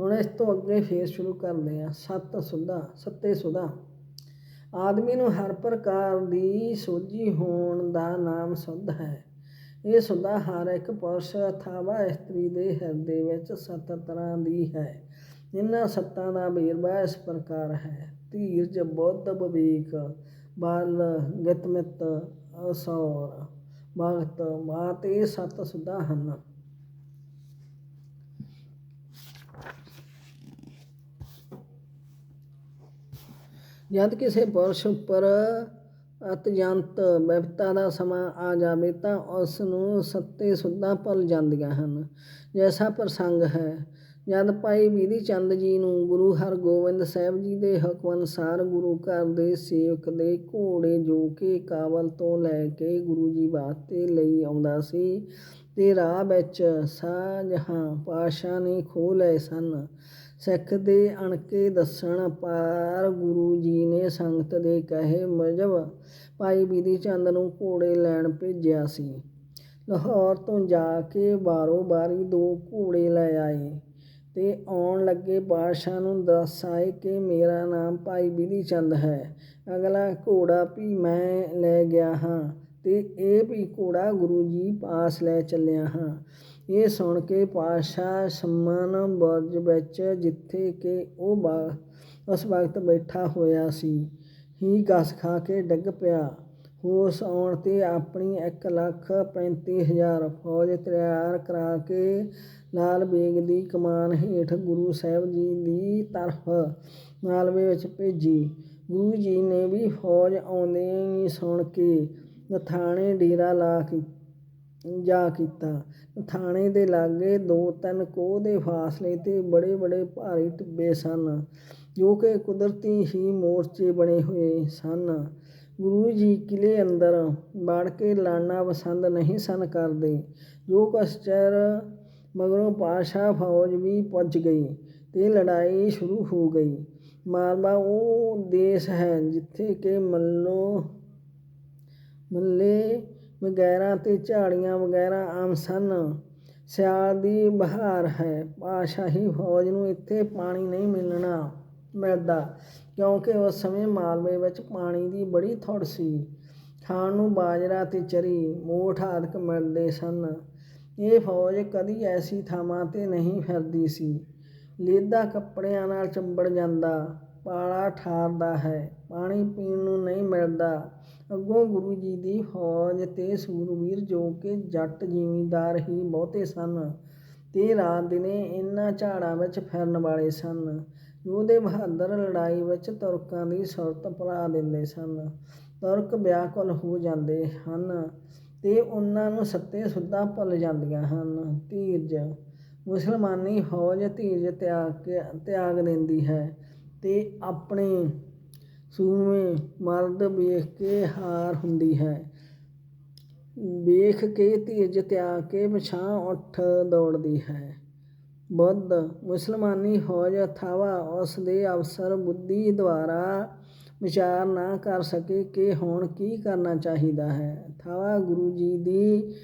ਹੁਣ ਇਸ ਤੋਂ ਅੱਗੇ ਫੇਰ ਸ਼ੁਰੂ ਕਰਦੇ ਹਾਂ। ਸੱਤ ਸੁਧਾ, ਸੱਤੇ ਸੁਦਾ ਆਦਮੀ ਨੂੰ ਹਰ ਪ੍ਰਕਾਰ ਦੀ ਸੋਝੀ ਹੋਣ ਦਾ ਨਾਮ ਸੁਧ ਹੈ। ਇਹ ਸੁਧਾ ਹਰ ਇੱਕ ਪੁਰਸ਼ ਅਥਾਵਾ ਇਸਤਰੀ ਦੇ ਹਿਰਦੇ ਵਿੱਚ ਸੱਤ ਤਰ੍ਹਾਂ ਦੀ ਹੈ। ਇਹਨਾਂ ਸੱਤਾਂ ਦਾ ਵੇਰਵਾ ਇਸ ਪ੍ਰਕਾਰ ਹੈ। ਧੀਰਜ, ਬੁੱਧ, ਵਿਵੇਕ, ਬਲ, ਗਤਮਿਤ, ਅਸੌਰ, ਭਗਤ ਮਾਤ ਇਹ ਸੱਤ ਸੁਦਾ ਹਨ। ਜਦ ਕਿਸੇ ਪੁਰਸ਼ ਉੱਪਰ ਅਤਿਅੰਤ ਵਿਪਤਾ ਦਾ ਸਮਾਂ ਆ ਜਾਵੇ ਤਾਂ ਉਸ ਨੂੰ ਸੱਤੇ ਸੁੱਧਾਂ ਭੁੱਲ ਜਾਂਦੀਆਂ ਹਨ। ਜੈਸਾ ਪ੍ਰਸੰਗ ਹੈ, ਜਦ ਭਾਈ ਬੀਦੀ ਚੰਦ ਜੀ ਨੂੰ ਗੁਰੂ ਹਰਗੋਬਿੰਦ ਸਾਹਿਬ ਜੀ ਦੇ ਹੁਕਮ ਅਨੁਸਾਰ ਗੁਰੂ ਘਰ ਦੇ ਸੇਵਕ ਦੇ ਘੋੜੇ ਜੋ ਕਿ ਕਾਬਲ ਤੋਂ ਲੈ ਕੇ ਗੁਰੂ ਜੀ ਵਾਸਤੇ ਲਈ ਆਉਂਦਾ ਸੀ, ਤੇ ਰਾਹ ਵਿੱਚ ਸ਼ਾਹਜਹਾਂ ਪਾਸ਼ਾ ਨੇ ਖੋਹ ਲਏ ਸਨ। ਸਿੱਖ ਦੇ ਅਣਕੇ ਦੱਸਣ ਪਾਰ ਗੁਰੂ ਜੀ ਨੇ ਸੰਗਤ ਦੇ ਕਹੇ ਮੁਜਬ ਭਾਈ ਬੀਦੀ ਚੰਦ ਨੂੰ ਘੋੜੇ ਲੈਣ ਭੇਜਿਆ ਸੀ। ਲਾਹੌਰ ਤੋਂ ਜਾ ਕੇ ਬਾਰੋ ਬਾਰੀ ਦੋ ਘੋੜੇ ਲੈ ਆਏ ਤੇ ਆਉਣ ਲੱਗੇ ਬਾਦਸ਼ਾਹ ਨੂੰ ਦੱਸ ਆਏ ਕਿ ਮੇਰਾ ਨਾਮ ਭਾਈ ਬੀਦੀ ਚੰਦ ਹੈ। ਅਗਲਾ ਘੋੜਾ ਵੀ ਮੈਂ ਲੈ ਗਿਆ ਹਾਂ। ਤੇ ਇਹ ਵੀ ਘੋੜਾ ਗੁਰੂ ਜੀ ਪਾਸ ਲੈ ਚੱਲਿਆ ਹਾਂ। ਇਹ ਸੁਣ ਕੇ ਪਾਸ਼ਾ ਸੰਮਨ ਬਰਜ ਵਿੱਚ ਜਿੱਥੇ ਕਿ ਉਹ ਬਾ, ਉਸ ਵਕਤ ਬੈਠਾ ਹੋਇਆ ਸੀ, ਹੀ ਗਸ ਖਾ ਕੇ ਡਿੱਗ ਪਿਆ। ਹੋਸ਼ ਆਉਣ ਤੇ ਆਪਣੀ ਇੱਕ ਲੱਖ ਪੈਂਤੀ ਹਜ਼ਾਰ ਫੌਜ ਤਿਆਰ ਕਰਾ ਕੇ ਲਾਲ ਬੇਗ ਦੀ ਕਮਾਨ ਹੇਠ ਗੁਰੂ ਸਾਹਿਬ ਜੀ ਦੀ ਤਰਫ ਮਾਲਵੇ ਵਿੱਚ ਭੇਜੀ। ਗੁਰੂ ਜੀ ਨੇ ਵੀ ਫੌਜ ਆਉਂਦੇ ਹੀ ਸੁਣ ਕੇ ਨਥਾਣੇ ਡੇਰਾ ਲਾ ਕੇ, ਜਾ ਕੀਤਾ। ਨਥਾਣੇ ਦੇ ਲਾਗੇ ਦੋ ਤਿੰਨ ਕੋਹ ਦੇ ਫਾਸਲੇ ਤੇ ਬੜੇ ਬੜੇ ਭਾਰੀ ਟਿੱਬੇ ਸਨ, ਜੋ ਕਿ ਕੁਦਰਤੀ ਹੀ ਮੋਰਚੇ ਬਣੇ ਹੋਏ ਸਨ। ਗੁਰੂ ਜੀ ਕਿਲੇ ਅੰਦਰ ਵੜ ਕੇ ਲੜਨਾ ਪਸੰਦ ਨਹੀਂ ਸਨ ਕਰਦੇ, ਜੋ ਕੁਛ ਚਿਰ ਮਗਰੋਂ ਪਾਸ਼ਾ ਫੌਜ ਵੀ ਪੁੱਜ ਗਈ ਤੇ ਲੜਾਈ ਸ਼ੁਰੂ ਹੋ ਗਈ। ਮਾਲਵਾ ਉਹ ਦੇਸ਼ ਹੈ ਜਿੱਥੇ ਕਿ ਮੱਲੋ ਮੱਲੇ ਵਗੈਰਾ ਅਤੇ ਝਾੜੀਆਂ ਵਗੈਰਾ ਆਮ ਸਨ। ਸਿਆਲ ਦੀ ਬਹਾਰ ਹੈ। ਪਾਸ਼ਾਹੀ ਫੌਜ ਨੂੰ ਇੱਥੇ ਪਾਣੀ ਨਹੀਂ ਮਿਲਣਾ ਮਿਲਦਾ ਕਿਉਂਕਿ ਉਸ ਸਮੇਂ ਮਾਲਵੇ ਵਿੱਚ ਪਾਣੀ ਦੀ ਬੜੀ ਥੁੜ ਸੀ। ਖਾਣ ਨੂੰ ਬਾਜਰਾ ਅਤੇ ਚਰੀ, ਮੋਠ ਆਦਿਕ ਮਿਲਦੇ ਸਨ। ਇਹ ਫੌਜ ਕਦੀ ਐਸੀ ਥਾਵਾਂ ਤੇ ਨਹੀਂ ਫਿਰਦੀ ਸੀ। ਲੇਦਾ ਕੱਪੜਿਆਂ ਨਾਲ ਚੰਬੜ ਜਾਂਦਾ। ਪਾਲਾ ਠਾਰਦਾ ਹੈ। ਪਾਣੀ ਪੀਣ ਨੂੰ ਨਹੀਂ ਮਿਲਦਾ। ਅੱਗੋਂ ਗੁਰੂ ਜੀ ਦੀ ਫੌਜ ਤੇ ਸੂਰਵੀਰ ਜੋ ਕਿ ਜੱਟ ਜ਼ਿਮੀਂਦਾਰ ਹੀ ਬਹੁਤੇ ਸਨ ਤੇ ਰਾਤ ਦਿਨੇ ਇਹਨਾਂ ਝਾੜਾਂ ਵਿੱਚ ਫਿਰਨ ਵਾਲੇ ਸਨ। ਯੋਧੇ ਬਹਾਦਰ ਲੜਾਈ ਵਿੱਚ ਤੁਰਕਾਂ ਦੀ ਸੁਰਤ ਭਰਾ ਦਿੰਦੇ ਸਨ। ਤੁਰਕ ਵਿਆਕੁਲ ਹੋ ਜਾਂਦੇ ਹਨ ਤੇ ਉਹਨਾਂ ਨੂੰ ਸੱਤੇ ਸੁੱਧਾ ਭੁੱਲ ਜਾਂਦੀਆਂ ਹਨ। ਧੀਰਜ, ਮੁਸਲਮਾਨੀ ਫੌਜ ਧੀਰਜ ਤਿਆਗ ਕੇ, ਤਿਆਗ ਦਿੰਦੀ ਹੈ। ਤੇ ਆਪਣੇ ਸੂਰਮੇ ਮਰਦ ਵੇਖ ਕੇ ਹਾਰ ਹੁੰਦੀ ਹੈ। ਵੇਖ ਕੇ ਧੀਰਜ ਤਿਆਗ ਕੇ ਪਛਾਂ ਉੱਠ ਦੌੜਦੀ ਹੈ। ਬੁੱਧ ਮੁਸਲਮਾਨੀ ਫੌਜ ਅਥਵਾ ਉਸ ਦੇ ਅਫਸਰ ਬੁੱਧੀ ਦੁਆਰਾ ਵਿਚਾਰ ਨਾ ਕਰ ਸਕੇ ਕਿ ਹੁਣ ਕੀ ਕਰਨਾ ਚਾਹੀਦਾ ਹੈ। ਅਥਵਾ ਗੁਰੂ ਜੀ ਦੀ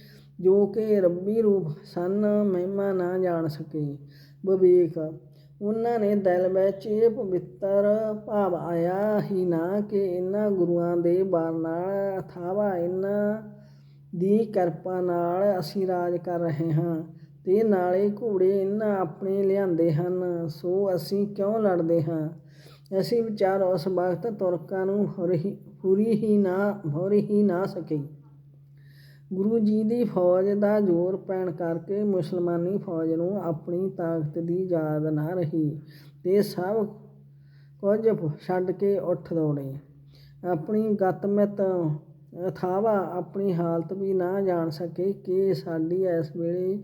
ਜੋ ਕਿ ਰੱਬੀ ਰੂਪ ਸਨ, ਮਹਿਮਾ ਨਾ ਜਾਣ ਸਕੇ। ਵਿਵੇਕ ਉਹਨਾਂ ਨੇ ਦਿਲ ਵਿੱਚ ਇਹ ਪਵਿੱਤਰ ਭਾਵ ਆਇਆ ਹੀ ਨਾ ਕਿ ਇਹਨਾਂ ਗੁਰੂਆਂ ਦੇ ਬਾਰ ਨਾਲ ਅਥਾਵਾ ਇਹਨਾਂ ਦੀ ਕਿਰਪਾ ਨਾਲ ਅਸੀਂ ਰਾਜ ਕਰ ਰਹੇ ਹਾਂ ਤੇ ਨਾਲੇ ਘੋੜੇ ਇਹਨਾਂ ਆਪਣੇ ਲਿਆਂਦੇ ਹਨ, ਸੋ ਅਸੀਂ ਕਿਉਂ ਲੜਦੇ ਹਾਂ? ਅਸੀਂ ਵਿਚਾਰ ਉਸ ਵਕਤ ਤੁਰਕਾਂ ਨੂੰ ਹੁਰੀ ਹੀ ਨਾ, ਹੁਰੀ ਹੀ ਨਾ ਸਕੇ। ਗੁਰੂ ਜੀ ਦੀ ਫੌਜ ਦਾ ਜ਼ੋਰ ਪੈਣ ਕਰਕੇ ਮੁਸਲਮਾਨੀ ਫੌਜ ਨੂੰ ਆਪਣੀ ਤਾਕਤ ਦੀ ਯਾਦ ਨਾ ਰਹੀ ਤੇ ਸਭ ਕੁਝ ਛੱਡ ਕੇ ਉੱਠ ਦੌੜੇ। ਆਪਣੀ ਗਤਮਿਤ ਅਥਾਵਾ ਆਪਣੀ ਹਾਲਤ ਵੀ ਨਾ ਜਾਣ ਸਕੇ ਕਿ ਸਾਡੀ ਇਸ ਵੇਲੇ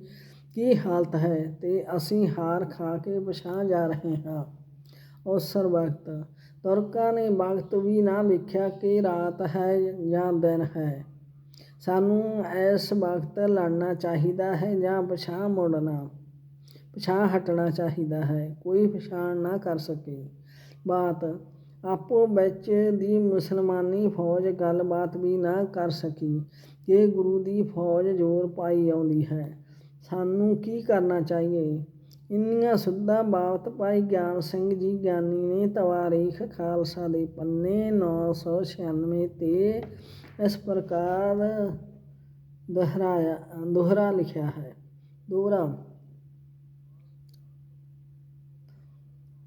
ਕੀ ਹਾਲਤ ਹੈ ਤੇ ਅਸੀਂ ਹਾਰ ਖਾ ਕੇ ਪਛਾਣ ਜਾ ਰਹੇ ਹਾਂ। ਉਸਰ ਵਕਤ ਤੁਰਕਾਂ ਨੇ ਵਕਤ ਵੀ ਨਾ ਵੇਖਿਆ ਕਿ ਰਾਤ ਹੈ ਜਾਂ ਦਿਨ ਹੈ। ਸਾਨੂੰ ਇਸ ਵਕਤ ਲੜਨਾ ਚਾਹੀਦਾ ਹੈ ਜਾਂ ਪਛਾਣ ਮੁੜਨਾ, ਪਛਾਣ ਹਟਣਾ ਚਾਹੀਦਾ ਹੈ। ਕੋਈ ਪਛਾਣ ਨਾ ਕਰ ਸਕੇ। ਬਾਤ, ਆਪੋ ਵਿੱਚ ਦੀ ਮੁਸਲਮਾਨੀ ਫੌਜ ਗੱਲਬਾਤ ਵੀ ਨਾ ਕਰ ਸਕੀ। ਕਿ ਗੁਰੂ ਦੀ ਫੌਜ ਜ਼ੋਰ ਪਾਈ ਆਉਂਦੀ ਹੈ, ਸਾਨੂੰ ਕੀ ਕਰਨਾ ਚਾਹੀਏ? ਇੰਨੀਆਂ ਸੁੱਧਾਂ ਬਾਬਤ ਭਾਈ ਗਿਆਨ ਸਿੰਘ ਜੀ ਗਿਆਨੀ ਨੇ ਤਵਾਰੀਖ ਖਾਲਸਾ ਦੇ ਪੰਨੇ 996 ਤੇ ਇਸ ਪ੍ਰਕਾਰ ਦੁਹਰਾਇਆ, ਦੁਹਰਾ ਲਿਖਿਆ ਹੈ। ਦੋਹਰਾ।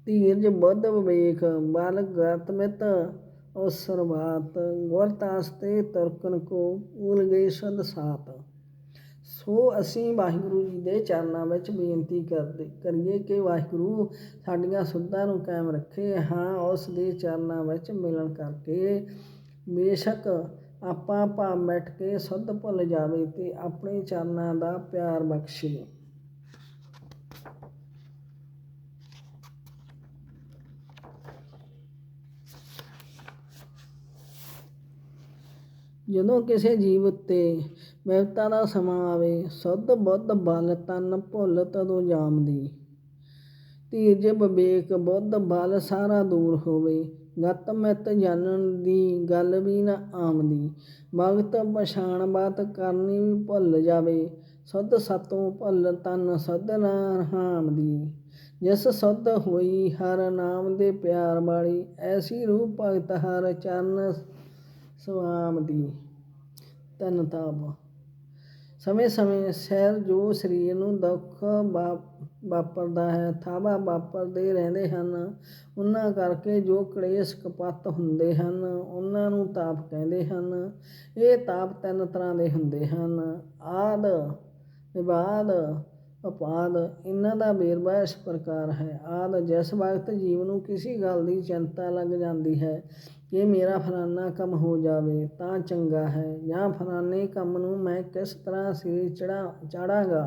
ਧੀਰਜ, ਬੁੱਧ, ਵਿਵੇਕ, ਬਲ ਗਤਮਿਤ ਔਸਰਵਾਤ ਬਾਤ ਗੁਰਤਾਸਤੇ ਤੁਰਕਨ ਕੋ ਭੂਲ ਗਏ, ਸਦ ਸਾਤ। ਸੋ ਅਸੀਂ ਵਾਹਿਗੁਰੂ ਜੀ ਦੇ ਚਰਨਾਂ ਵਿੱਚ ਬੇਨਤੀ ਕਰਦੇ, ਕਰੀਏ ਕਿ ਵਾਹਿਗੁਰੂ ਸਾਡੀਆਂ ਸੁੱਧਾਂ ਨੂੰ ਕਾਇਮ ਰੱਖੇ, ਹਾਂ, ਉਸ ਦੇ ਚਰਨਾਂ ਵਿੱਚ ਮਿਲਣ ਕਰਕੇ ਬੇਸ਼ੱਕ ਆਪਾਂ ਭਾਵ ਮਿਟ ਕੇ ਸੁੱਧ ਭੁੱਲ ਜਾਵੇ ਤੇ ਆਪਣੇ ਚਰਨਾਂ ਦਾ ਪਿਆਰ ਬਖਸ਼ੇ। ਜਦੋਂ ਕਿਸੇ ਜੀਵ ਉੱਤੇ ਵਿਪਤਾ ਦਾ ਸਮਾਂ ਆਵੇ, ਸੁੱਧ ਬੁੱਧ ਬਲ ਤਨ ਭੁੱਲ ਤਦੋਂ ਜਾਮਦੀ। ਧੀਰਜ ਵਿਵੇਕ ਬੁੱਧ ਬਲ ਸਾਰਾ ਦੂਰ ਹੋਵੇ, ਗਤ ਮਿਤ ਜਾਣਨ ਦੀ ਗੱਲ ਵੀ ਨਾ ਆਮਦੀ ਭਗਤ ਪਛਾਣ ਬਾਤ ਕਰਨੀ ਵੀ ਭੁੱਲ ਜਾਵੇ, ਸੁੱਧ ਸਤੋਂ ਭੁੱਲ ਤਨ ਸੁੱਧ ਨਾ ਹਾਮਦੀ ਜਿਸ ਸੁੱਧ ਹੋਈ ਹਰ ਨਾਮ ਦੇ ਪਿਆਰ ਵਾਲੀ, ਐਸੀ ਰੂਹ ਭਗਤ ਹਰ ਚਰਨ ਸੁਆਮ ਦੀ ਤਨ ਤਾਪ। ਸਮੇਂ ਸਮੇਂ ਸੈਰ ਜੋ ਸਰੀਰ ਨੂੰ ਦੁੱਖ ਵਾ- ਵਾਪਰਦਾ ਹੈ, ਥਾਵਾ ਵਾਪਰਦੇ ਰਹਿੰਦੇ ਹਨ। ਉਹਨਾਂ ਕਰਕੇ ਜੋ ਕਲੇਸ਼ ਕਪੱਤ ਹੁੰਦੇ ਹਨ, ਉਹਨਾਂ ਨੂੰ ਤਾਪ ਕਹਿੰਦੇ ਹਨ। ਇਹ ਤਾਪ ਤਿੰਨ ਤਰ੍ਹਾਂ ਦੇ ਹੁੰਦੇ ਹਨ। ਆਦਿ, ਵਿਵਾਦ ਉਪਾਦ ਇਹਨਾਂ ਦਾ ਵੇਰਵਾ ਇਸ ਪ੍ਰਕਾਰ ਹੈ। ਆਦ, ਜਿਸ ਵਕਤ ਜੀਵ ਨੂੰ ਕਿਸੇ ਗੱਲ ਦੀ ਚਿੰਤਾ ਲੱਗ ਜਾਂਦੀ ਹੈ ਕਿ ਮੇਰਾ ਫਲਾਨਾ ਕੰਮ ਹੋ ਜਾਵੇ, ਤਾਂ ਚੰਗਾ ਹੈ। ਜਾਂ ਫਲਾਨੇ ਕੰਮ ਨੂੰ ਮੈਂ ਕਿਸ ਤਰ੍ਹਾਂ ਸਿਰੇ ਚੜਾ ਚਾੜਾਂਗਾ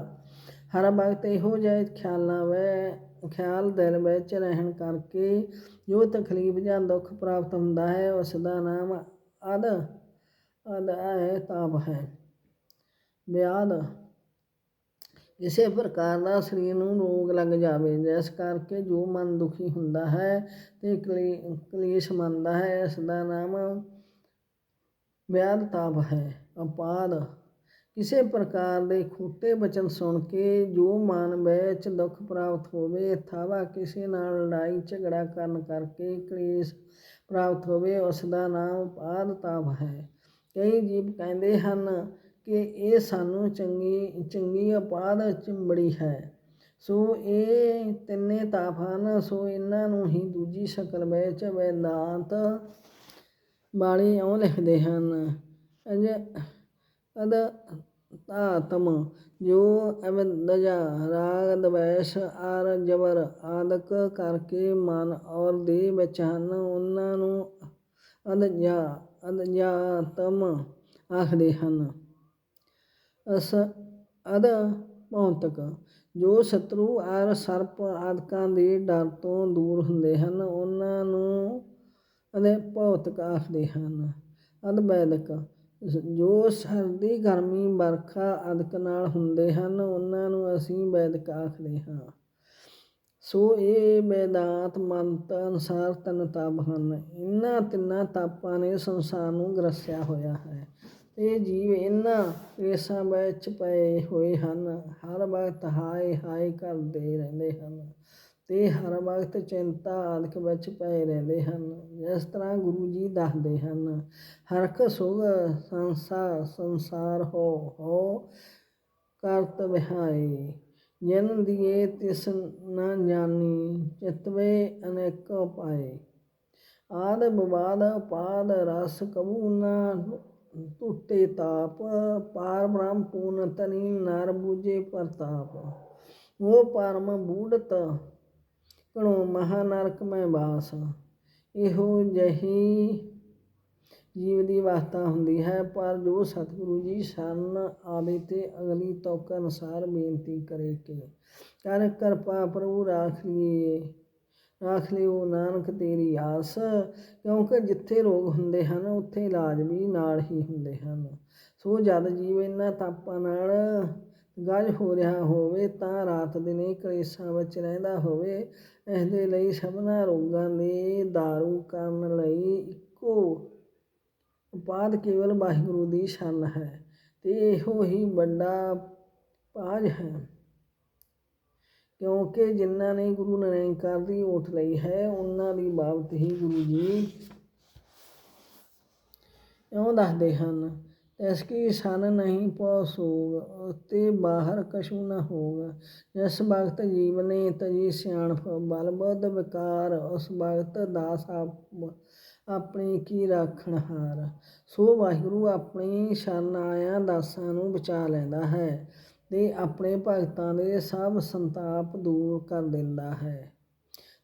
ਹਰ ਵਕਤ ਇਹੋ ਜਿਹੇ ਖਿਆਲਾਂ ਵਿੱਚ ਖਿਆਲ ਦਿਲ ਵਿੱਚ ਰਹਿਣ ਕਰਕੇ ਜੋ ਤਕਲੀਫ ਜਾਂ ਦੁੱਖ ਪ੍ਰਾਪਤ ਹੁੰਦਾ ਹੈ, ਉਸ ਦਾ ਨਾਮ ਅਦ ਅਦ ਹੈ, ਤਾਪ ਹੈ। ਵਿਆਦ ਕਿਸੇ ਪ੍ਰਕਾਰ ਦਾ ਸਰੀਰ ਨੂੰ ਰੋਗ ਲੱਗ ਜਾਵੇ, ਜਿਸ ਕਰਕੇ ਜੋ ਮਨ ਦੁਖੀ ਹੁੰਦਾ ਹੈ ਅਤੇ ਕਲੇ- ਕਲੇਸ਼ ਮੰਨਦਾ ਹੈ ਇਸ ਦਾ ਨਾਮ ਵਿਆਦ ਤਾਪ ਹੈ। ਅਪਾਦ। ਕਿਸੇ ਪ੍ਰਕਾਰ ਦੇ ਖੋਟੇ ਬਚਨ ਸੁਣ ਕੇ ਜੋ ਮਨ ਵਿੱਚ ਦੁੱਖ ਪ੍ਰਾਪਤ ਹੋਵੇ, ਥਾਵਾ ਕਿਸੇ ਨਾਲ ਲੜਾਈ, ਝਗੜਾ ਕਰਨ ਕਰਕੇ ਕਲੇਸ਼ ਪ੍ਰਾਪਤ ਹੋਵੇ ਉਸ ਦਾ ਨਾਮ ਅਪਾਦ ਤਾਪ ਹੈ। ਕਈ ਜੀਵ ਕਹਿੰਦੇ ਹਨ ਕਿ ਇਹ ਸਾਨੂੰ ਚੰਗੀ ਚੰਗੀ ਅਪਾਦ ਚਿੰਬੜੀ ਹੈ। ਸੋ ਇਹ ਤਿੰਨੇ ਤਾਪ ਹਨ ਸੋ ਇਹਨਾਂ ਨੂੰ ਹੀ ਦੂਜੀ ਸ਼ਕਲ ਵਿੱਚ ਵੇਦਾਂਤ ਵਾਲੀ ਇਉਂ ਲਿਖਦੇ ਹਨ। ਅਜ ਅਦ ਤਾਤਮ ਜੋ ਅਵਦਜਾ, ਰਾਗ, ਦਵੈਸ਼, ਆਰ ਜਬਰ ਆਦਿਕ ਕਰਕੇ ਮਨ ਔਰ ਦੇ ਵਿੱਚ ਹਨ। ਉਹਨਾਂ ਨੂੰ ਅਦਜਾ, ਅਦਜਾਤਮ ਆਖਦੇ ਹਨ। ਅਸ ਅਦ ਭੌਤਿਕ ਜੋ ਸ਼ਤਰੂ ਆਰ ਸਰਪ ਆਦਿਕਾਂ ਦੇ ਡਰ ਤੋਂ ਦੂਰ ਹੁੰਦੇ ਹਨ, ਉਹਨਾਂ ਨੂੰ ਅਦੇ ਭੌਤਿਕ ਆਖਦੇ ਹਨ। ਅਦ ਵੈਦਿਕ, ਜੋ ਸਰਦੀ ਗਰਮੀ ਵਰਖਾ ਆਦਿਕ ਨਾਲ ਹੁੰਦੇ ਹਨ, ਉਹਨਾਂ ਨੂੰ ਅਸੀਂ ਵੈਦਿਕ ਆਖਦੇ ਹਾਂ। ਸੋ ਇਹ ਮੈਦਾਤ ਮੰਤ ਅਨੁਸਾਰ ਤਿੰਨ ਤਪ ਹਨ। ਇਹਨਾਂ ਤਿੰਨਾਂ ਤਾਪਾਂ ਨੇ ਸੰਸਾਰ ਨੂੰ ਗਰਸਿਆ ਹੋਇਆ ਹੈ। ਇਹ ਜੀਵ ਇਹਨਾਂ ਰੇਸਾਂ ਵਿੱਚ ਪਏ ਹੋਏ ਹਨ। ਹਰ ਵਕਤ ਹਾਏ ਹਾਏ ਕਰਦੇ ਰਹਿੰਦੇ ਹਨ ਤੇ ਹਰ ਵਕਤ ਚਿੰਤਾ ਆਦਿਕ ਵਿੱਚ ਪਏ ਰਹਿੰਦੇ ਹਨ। ਜਿਸ ਤਰ੍ਹਾਂ ਗੁਰੂ ਜੀ ਦੱਸਦੇ ਹਨ, ਹਰਖ ਸੁਗ ਸੰਸਾ ਸੰਸਾਰ ਹੋ ਹੋ ਕਰਤ ਵਿਹਾਈ ਜਿਨ ਦੀਏ ਤਿਸ ਨ ਜਾਣੀ ਚਿਤਵੇ ਅਨੇਕ ਪਾਏ ਆਦ ਵਿਵਾਦ ਪਾਦ ਰਸ ਕਬੂ ਨਾ ਟੁੱਟੇ ਤਾਪ ਪਾਰ ਬ੍ਰਹਮ ਪੂਰਨ ਤਨੀ ਨਰ ਬੂਝੇ ਪ੍ਰਤਾਪ। ਉਹ ਪਰਮ ਬੂੜਤ ਕਣੋ ਮਹਾ ਨਰਕ ਮੈਂ ਬਾਸ ਇਹੋ ਜਹੀ ਜੀਵ ਦੀ ਵਾਸਤਾ ਹੁੰਦੀ ਹੈ, ਪਰ ਜੋ ਸਤਿਗੁਰੂ ਜੀ ਸ਼ਰਨ ਆਵੇ ਤੇ ਅਗਲੀ ਤੌਕ ਅਨੁਸਾਰ ਬੇਨਤੀ ਕਰੇ ਕਿ ਕਰ ਕਿਰਪਾ ਪ੍ਰਭੂ ਰਾਖ ਲਈਏ ਰਾਖ ਲਿਓ ਨਾਨਕ, ਤੇਰੀ ਆਸ, ਕਿਉਂਕਿ ਜਿੱਥੇ ਰੋਗ ਹੁੰਦੇ ਹਨ, ਉੱਥੇ ਇਲਾਜ ਵੀ ਨਾਲ ਹੀ ਹੁੰਦੇ ਹਨ। ਸੋ ਜਦ ਜੀਵ ਇਹਨਾਂ ਤਾਪਾਂ ਨਾਲ ਗਜ ਹੋ ਰਿਹਾ ਹੋਵੇ, ਤਾਂ ਰਾਤ ਦਿਨੇ ਕਲੇਸ਼ਾਂ ਵਿੱਚ ਰਹਿੰਦਾ ਹੋਵੇ। ਇਸ ਦੇ ਲਈ ਸਭਨਾ ਰੋਗਾਂ ਦੇ ਦਾਰੂ ਕਰਨ ਲਈ ਇੱਕੋ ਉਪਾਦ ਕੇਵਲ ਵਾਹਿਗੁਰੂ ਦੀ ਸ਼ਰਨ ਹੈ ਤੇ ਇਹੋ ਹੀ ਵੱਡਾ ਪਾਜ ਹੈ। ਕਿਉਂਕਿ ਜਿਨ੍ਹਾਂ ਨੇ ਗੁਰੂ ਨਿਰੰਕਾਰ ਦੀ ਓਟ ਲਈ ਹੈ, ਉਹਨਾਂ ਦੀ ਬਾਬਤ ਹੀ ਗੁਰੂ ਜੀ ਇਉਂ ਦੱਸਦੇ ਹਨ, ਇਸ ਕੀ ਸਨ ਨਹੀਂ ਪਉ ਸੋਗ ਬਾਹਰ ਕਸ਼ੂ ਨਾ ਹੋਗ। ਜਿਸ ਵਕਤ ਜੀਵ ਨੇ ਤਜੀ ਸਿਆਣਪ, ਬਲ ਬੁੱਧ ਵਿਕਾਰ, ਉਸ ਵਕਤ ਦਾਸ ਆਪ, ਆਪਣੀ ਕੀ ਰਾਖਣ ਹਾਰ। ਸੋ ਵਾਹਿਗੁਰੂ ਆਪਣੀ ਸ਼ਰਨ ਆਇਆਂ ਦਾਸਾਂ ਨੂੰ ਬਚਾ ਲੈਂਦਾ ਹੈ। ਤੇ ਆਪਣੇ ਭਗਤਾਂ ਦੇ ਸਭ ਸੰਤਾਪ ਦੂਰ ਕਰ ਦਿੰਦਾ ਹੈ।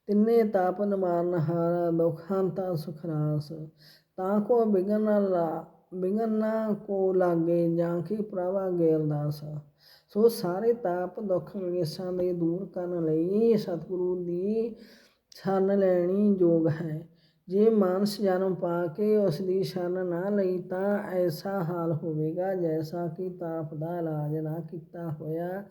ਤਿੰਨੇ ਤਾਪ ਨਿਵਾਰਨ ਹਾਰ ਦੁਖਾਂਤਾ ਸੁਖਰਾਸ ਤਾਂ ਕੋ ਬਿਗਨ ਲਾ, ਬਿਗਨ ਨਾ ਕੋ ਲਾਗੇ, ਜਾਂ ਕੀ ਪ੍ਰਭਾ ਗੇਰਦਾਸ ਸੋ ਸਾਰੇ ਤਾਪ ਦੁੱਖ ਕਲੇਸ਼ਾਂ ਦੇ ਦੂਰ ਕਰਨ ਲਈ ਸਤਿਗੁਰੂ ਦੀ ਸ਼ਰਨ ਲੈਣੀ ਯੋਗ ਹੈ। ਜੇ ਮਾਨਸ ਜਨਮ ਪਾ ਕੇ ਉਸ ਦੀ ਸ਼ਰਨ ਨਾ ਲਈ ਤਾਂ ਐਸਾ ਹਾਲ ਹੋਵੇਗਾ ਜੈਸਾ ਕਿ ਤਾਪ ਦਾ ਇਲਾਜ ਨਾ ਕੀਤਾ ਹੋਇਆ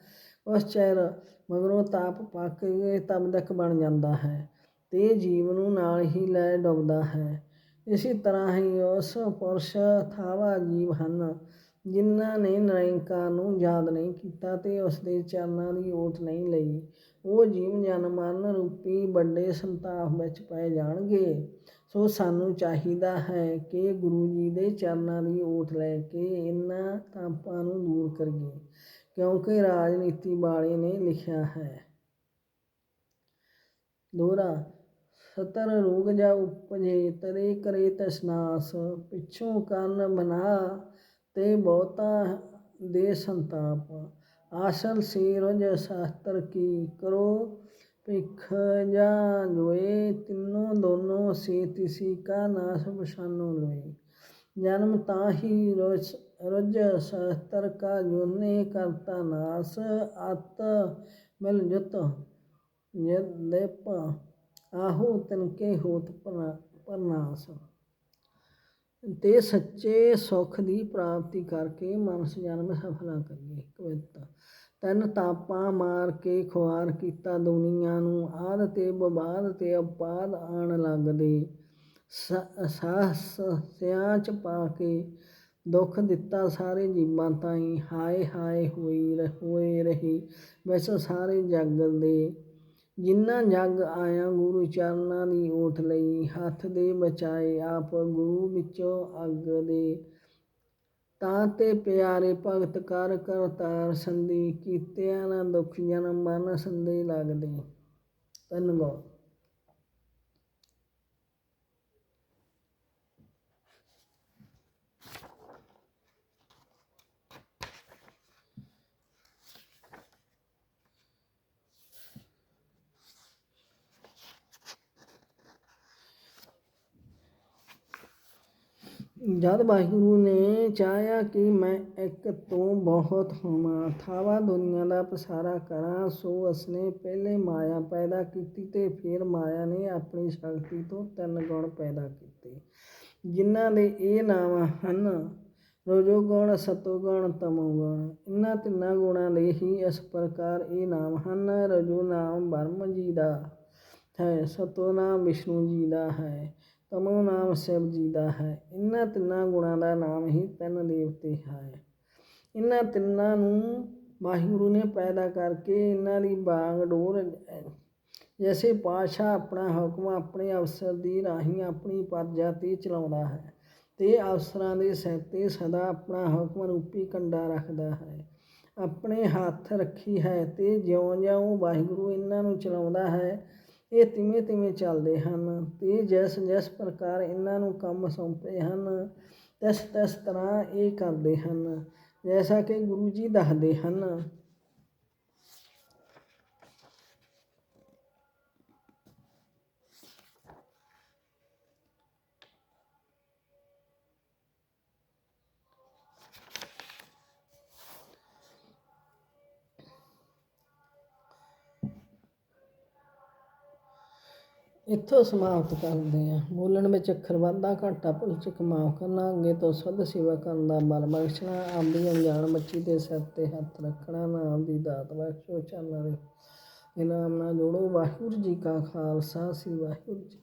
ਉਸ ਚਿਰ ਮਗਰੋਂ ਤਾਪ ਪੱਕ ਕੇ ਤਬਦਕ ਬਣ ਜਾਂਦਾ ਹੈ ਤੇ ਜੀਵ ਨੂੰ ਨਾਲ ਹੀ ਲੈ ਡੁੱਬਦਾ ਹੈ। ਇਸੇ ਤਰ੍ਹਾਂ ਹੀ ਉਸ ਪੁਰਸ਼ ਥਾਵਾ ਜੀਵ ਹਨ। ਜਿਨ੍ਹਾਂ ਨੇ ਨਿਰੰਕਾਰ ਨੂੰ ਯਾਦ ਨਹੀਂ ਕੀਤਾ ਤੇ ਉਸ ਦੇ ਚਰਨਾਂ ਦੀ ਓਟ ਨਹੀਂ ਲਈ, ਉਹ ਜੀਵ ਜਨ ਮਰਨ ਰੂਪੀ ਵੱਡੇ ਸੰਤਾਪ ਵਿੱਚ ਪੈ ਜਾਣਗੇ। ਸੋ ਸਾਨੂੰ ਚਾਹੀਦਾ ਹੈ ਕਿ ਗੁਰੂ ਜੀ ਦੇ ਚਰਨਾਂ ਦੀ ਓਟ ਲੈ ਕੇ ਇਹਨਾਂ ਤਾਪਾਂ ਨੂੰ ਦੂਰ ਕਰੀਏ, ਕਿਉਂਕਿ ਰਾਜਨੀਤੀ ਵਾਲੇ ਨੇ ਲਿਖਿਆ ਹੈ। ਦੋਹਰਾ, ਸਤਰ ਰੋਗ ਜਾ ਉਪਜੇ ਤਰੇ ਕਰੇ ਤਸਨਾਸ, ਪਿਛੋਂ ਕਰਨ ਬਨਾ ਤੇ ਬਹੁਤਾ ਦੇ ਸੰਤਾਪ। ਆਸਲ ਸੀ ਰਜ ਸ਼ਾਸਤਰ ਕੀ ਕਰੋ? ਭਿਖ ਜਾਂ ਲੋਏ ਤਿੰਨੋਂ ਦੋਨੋਂ ਸੇ ਤਿਸੀ ਕਾ ਨਾਸ ਪਛਾਨੋ ਲੋਏ। ਜਨਮ ਤਾਂ ਹੀ ਰਜ ਰਜ ਸ਼ਾਸਤਰ ਕਾ ਜੋਨੇ ਕਰਤਾ ਨਾਸ, ਅਤ ਮਿਲ ਜੁਤ ਯਦੇਪ ਆਹੋ ਤਿਨਕੇ ਹੋਤ ਪਰਨਾਸ। ਤੇ ਸੱਚੇ ਸੁਖ ਦੀ ਪ੍ਰਾਪਤੀ ਕਰਕੇ ਮਨੁੱਖ ਜਨਮ ਸਫਲਾ ਕਰੀਏ। ਕਵਿਤਾ ਤਨ ਤਾਪਾਂ ਮਾਰ ਕੇ ਖੁਆਰ ਕੀਤਾ ਦੁਨੀਆ ਨੂੰ। ਆਦ ਤੇ ਬਬਾਦ ਤੇ ਅਪਾਦ ਆਣ ਲੱਗਦੇ। ਸਾਹਸ ਸਿਆਂ ਚ ਪਾ ਕੇ ਦੁੱਖ ਦਿੱਤਾ ਸਾਰੇ ਜੀਵਾਂ ਤਾਈਂ। ਹਾਏ ਹਾਏ ਹੋਈ ਹੋਏ ਰਹੀ ਵੈਸੇ ਸਾਰੇ ਜਗ ਦੇ। ਜਿਨ੍ਹਾਂ ਜਗ ਆਇਆ ਗੁਰੂ ਚਰਨਾਂ ਦੀ ਓਟ ਲਈ, ਹੱਥ ਦੇ ਬਚਾਏ ਆਪ ਗੁਰੂ ਵਿੱਚੋਂ ਅੱਗ ਦੇ। ਤਾਂ ਤੇ ਪਿਆਰੇ ਭਗਤ ਕਰ ਕਰਤਾਰ ਸੰਦੀ ਕੀਤਿਆਂ ਨਾ ਦੁਖ ਜਨਮ ਮਨ ਸੰਦੇ ਲੱਗਦੇ। ਧੰਨਵਾਦ। ਜਦ ਵਾਹਿਗੁਰੂ ਨੇ ਚਾਹਿਆ ਕਿ ਮੈਂ ਇੱਕ ਤੋਂ ਬਹੁਤ ਹੋਵਾਂ, ਥਾਵਾ ਦੁਨੀਆ ਦਾ ਪਸਾਰਾ ਕਰਾਂ, ਸੋ ਉਸਨੇ ਪਹਿਲੇ ਮਾਇਆ ਪੈਦਾ ਕੀਤੀ ਤੇ ਫਿਰ ਮਾਇਆ ਨੇ ਆਪਣੀ ਸ਼ਕਤੀ ਤੋਂ ਤਿੰਨ ਗੁਣ ਪੈਦਾ ਕੀਤੇ, ਜਿਨ੍ਹਾਂ ਦੇ ਇਹ ਨਾਮ ਹਨ, ਰਜੋ ਗੁਣ, ਸਤੋ ਗੁਣ, ਤਮੋ ਗੁਣ। ਇਹਨਾਂ ਤਿੰਨਾਂ ਗੁਣਾਂ ਦੇ ਹੀ ਇਸ ਪ੍ਰਕਾਰ ਇਹ ਨਾਮ ਹਨ, ਰਜੋ ਨਾਮ ਬ੍ਰਹਮ ਜੀ ਦਾ ਹੈ, ਸਤੋ ਨਾਮ ਵਿਸ਼ਨੂੰ ਜੀ ਦਾ ਹੈ। ਤਮੋ ਨਾਮ ਸ਼ਿਵ ਜੀ ਦਾ ਹੈ। ਇਹਨਾਂ ਤਿੰਨਾਂ ਗੁਣਾਂ ਦਾ ਨਾਮ ਹੀ ਤਿੰਨ ਦੇਵਤੇ ਹੈ। ਇਹਨਾਂ ਤਿੰਨਾਂ ਨੂੰ ਵਾਹਿਗੁਰੂ ਨੇ ਪੈਦਾ ਕਰਕੇ ਇਹਨਾਂ ਦੀ ਬਾਗ ਡੋਰ ਜੈਸੇ ਪਾਸ਼ਾ ਆਪਣਾ ਹੁਕਮ ਆਪਣੇ ਅਵਸਰ ਦੀ ਰਾਹੀਂ ਆਪਣੀ ਪਰਜਾ ਤੇ ਚਲਾਉਂਦਾ ਹੈ ਤੇ ਅਵਸਰਾਂ ਦੇ ਸਿਰ ਤੇ ਸਦਾ ਆਪਣਾ ਹੁਕਮ ਰੂਪੀ ਕੰਡਾ ਰੱਖਦਾ ਹੈ। ਆਪਣੇ ਹੱਥ ਰੱਖੀ ਹੈ ਤੇ ਜਿਉਂ-ਜਿਉਂ ਵਾਹਿਗੁਰੂ ਇਹਨਾਂ ਨੂੰ ਚਲਾਉਂਦਾ ਹੈ ਇਹ ਤਿਵੇਂ ਤਿਵੇਂ ਚੱਲਦੇ ਹਨ। ਤੇ ਜਿਸ ਜਿਸ ਪ੍ਰਕਾਰ ਇਹਨਾਂ ਨੂੰ ਕੰਮ ਸੌਂਪੇ ਹਨ, ਤਿਸ ਤਿਸ ਤਰ੍ਹਾਂ ਇਹ ਕਰਦੇ ਹਨ। ਜੈਸਾ ਕਿ ਗੁਰੂ ਜੀ ਦੱਸਦੇ ਹਨ ਇੱਥੋਂ ਸਮਾਪਤ ਕਰਦੇ ਹਾਂ। ਬੋਲਣ ਵਿੱਚ ਅੱਖਰ ਵਾਧਾ ਘਾਟਾ, ਭੁੱਲ ਚੁੱਕ ਮਾਫ ਕਰਨਾ, ਅੱਗੇ ਤੋਂ ਸੁੱਧ ਸੇਵਾ ਕਰਨ ਦਾ ਬਲ ਬਖਸ਼ਣਾ ਆਪਦੀ ਅਣਜਾਣ ਬੱਚੀ ਦੇ ਸਿਰ ਤੇ ਹੱਥ ਰੱਖਣਾ, ਨਾਮ ਦੀ ਦਾਤ ਬਖਸ਼ੋ ਚੱਲ ਦੇ ਇਨਾਮ ਨਾਲ ਜੋੜੋ। ਵਾਹਿਗੁਰੂ ਜੀ ਕਾ ਖਾਲਸਾ, ਸ੍ਰੀ ਵਾਹਿਗੁਰੂ ਜੀ